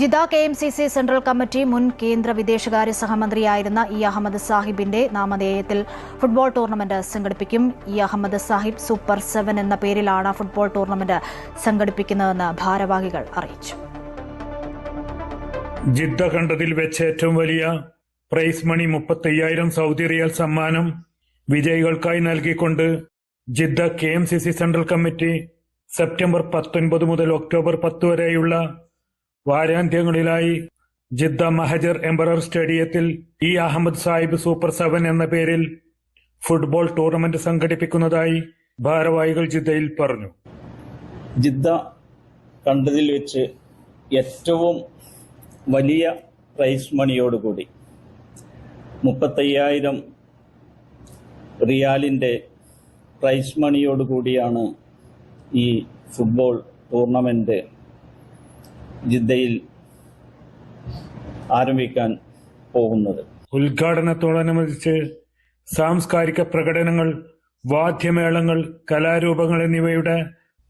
Jeddah K M C C central committee മുൻ കേന്ദ്ര വിദേശകാര്യ സഹമന്ത്രിയായിരുന്ന ഇ അഹമ്മദ് സാഹിബിന്റെ നാമധേയത്തിൽ ഫുട്ബോൾ ടൂർണമെന്റ് സംഘടിപ്പിക്കും. E Ahmed Sahib super seven എന്ന പേരിലാണ് ഫുട്ബോൾ ടൂർണമെന്റ് സംഘടിപ്പിക്കുന്നതെന്ന് ഭാരവാഹികൾ അറിയിച്ചു. ജിദ്ദ കണ്ടതിൽ വെച്ച് ഏറ്റവും വലിയ പ്രൈസ് മണി മുപ്പത്തയ്യായിരം സൗദി റിയൽ സമ്മാനം വിജയികൾക്കായി നൽകിക്കൊണ്ട് Jeddah K M C C central committee September പത്തൊൻപത് മുതൽ ഒക്ടോബർ പത്ത് വരെയുള്ള വാരാന്ത്യങ്ങളിലായി ജിദ്ദ മഹജർ എംബറർ സ്റ്റേഡിയത്തിൽ E Ahmed Sahib super seven എന്ന പേരിൽ ഫുട്ബോൾ ടൂർണമെന്റ് സംഘടിപ്പിക്കുന്നതായി ഭാരവാഹികൾ ജിദ്ദയിൽ പറഞ്ഞു. ജിദ്ദ കണ്ടതിൽ വെച്ച് ഏറ്റവും വലിയ പ്രൈസ് മണിയോടുകൂടി മുപ്പത്തയ്യായിരം റിയാലിന്റെ പ്രൈസ് മണിയോടുകൂടിയാണ് ഈ ഫുട്ബോൾ ടൂർണമെന്റ് ജിദ്ദയിൽ ആരംഭിക്കാൻ പോകുന്നത്. ഉദ്ഘാടനത്തോടനുബന്ധിച്ച് സാംസ്കാരിക പ്രകടനങ്ങൾ വാദ്യമേളങ്ങൾ കലാരൂപങ്ങൾ എന്നിവയുടെ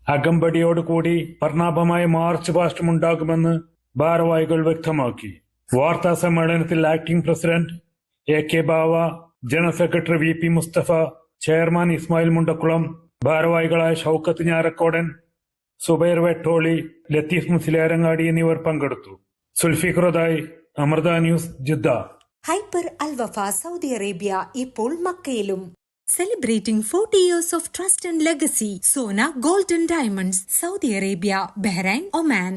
അകമ്പടിയോടുകൂടി വർണാഭമായ മാർച്ച് പാസ്റ്റും ഉണ്ടാകുമെന്ന് ഭാരവാഹികൾ വ്യക്തമാക്കി. വാർത്താ സമ്മേളനത്തിൽ acting president A K Bava general secretary V P Mustafa chairman Ismail Mundakkulam ഭാരവാഹികളായ ഷൌക്കത്ത് ഞാറക്കോടൻ സുബൈർ വെട്ടോളി ലത്തീഫ് മുസിലാരങ്ങാടി എന്നിവർ പങ്കെടുത്തു സുൽഫിഖുറദായി Amrita news Jeddah hyper Alwafa Saudi Arabia ഇപ്പോൾ മക്കയിലും Celebrating 40 years of trust and legacy, Sona Golden Diamonds, Saudi Arabia, Bahrain, Oman.